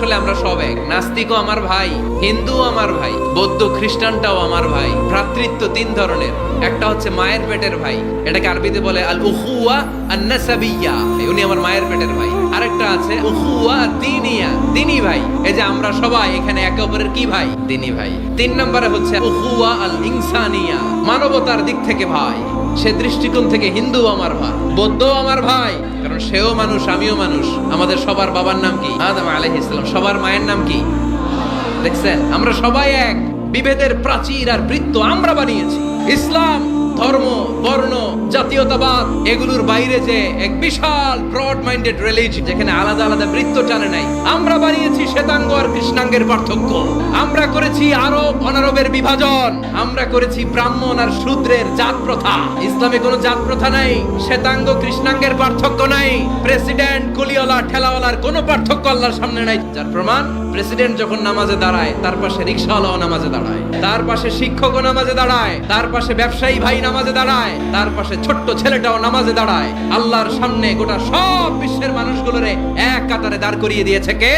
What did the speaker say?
আসলে আমরা সব এক। নাস্তিকও আমার ভাই, হিন্দুও আমার ভাই, বৌদ্ধ খ্রিস্টানটাও আমার ভাই, ভ্রাতৃত্ব তিন ধরনের। একটা হচ্ছে মায়ের পেটের ভাই, এটাকে আরবিতে বলে আল উখুয়া আন্নাসাবিয়া উনি আমার মায়ের পেটের ভাই। আরেকটা আছে উখুয়া দিনিয়া। দিনী ভাই, এই যে আমরা সবাই এখানে একে অপরের কি ভাই? দিনী ভাই। তিন নম্বরে হচ্ছে উখুয়া আল ইনসানিয়া মানবতার দিক থেকে ভাই। সে দৃষ্টিকোণ থেকে হিন্দু আমার ভাই বৌদ্ধ আমার ভাই, কারণ সেও মানুষ, আমিও মানুষ। আমাদের সবার বাবার নাম কি? আদম আলাইহিস সালাম। সবার মায়ের নাম কি? দেখছেন? আমরা সবাই এক। বিভেদের প্রাচীর আর বৃত্ত আমরা বানিয়েছি। ইসলাম, ধর্ম, বর্ণ জাতীয়তাবাদ, এগুলোর বাইরে যে এক বিশাল ব্রড মাইন্ডেড রিলিজন যেখানে আলাদা আলাদা বৃত্ত টানে নাই। আমরা বানিয়েছি শ্বেতাঙ্গ আর কৃষ্ণাঙ্গের পার্থক্য। আমরা করেছি আরব অনারবের বিভাজন। আমরা করেছি ব্রাহ্মণ আর শূদ্রের জাত প্রথা। ইসলামে কোনো জাত প্রথা নাই, শ্বেতাঙ্গ কৃষ্ণাঙ্গের পার্থক্য নাই। প্রেসিডেন্ট কুলিওয়ালা ঠেলাওয়ালার কোনো পার্থক্য আল্লাহর সামনে নাই। যার প্রমাণ, প্রেসিডেন্ট যখন নামাজে দাঁড়ায়, তার পাশে রিক্সাওয়ালাও নামাজে দাঁড়ায়। তার পাশে শিক্ষকও নামাজে দাঁড়ায়। তার পাশে ব্যবসায়ী ভাই নামাজে দাঁড়ায়। তার পাশে ছোট্ট ছেলেটাও নামাজে দাঁড়ায়। আল্লাহর সামনে গোটা সব বিশ্বের মানুষগুলোরে এক কাতারে দাঁড় করিয়ে দিয়েছে কে?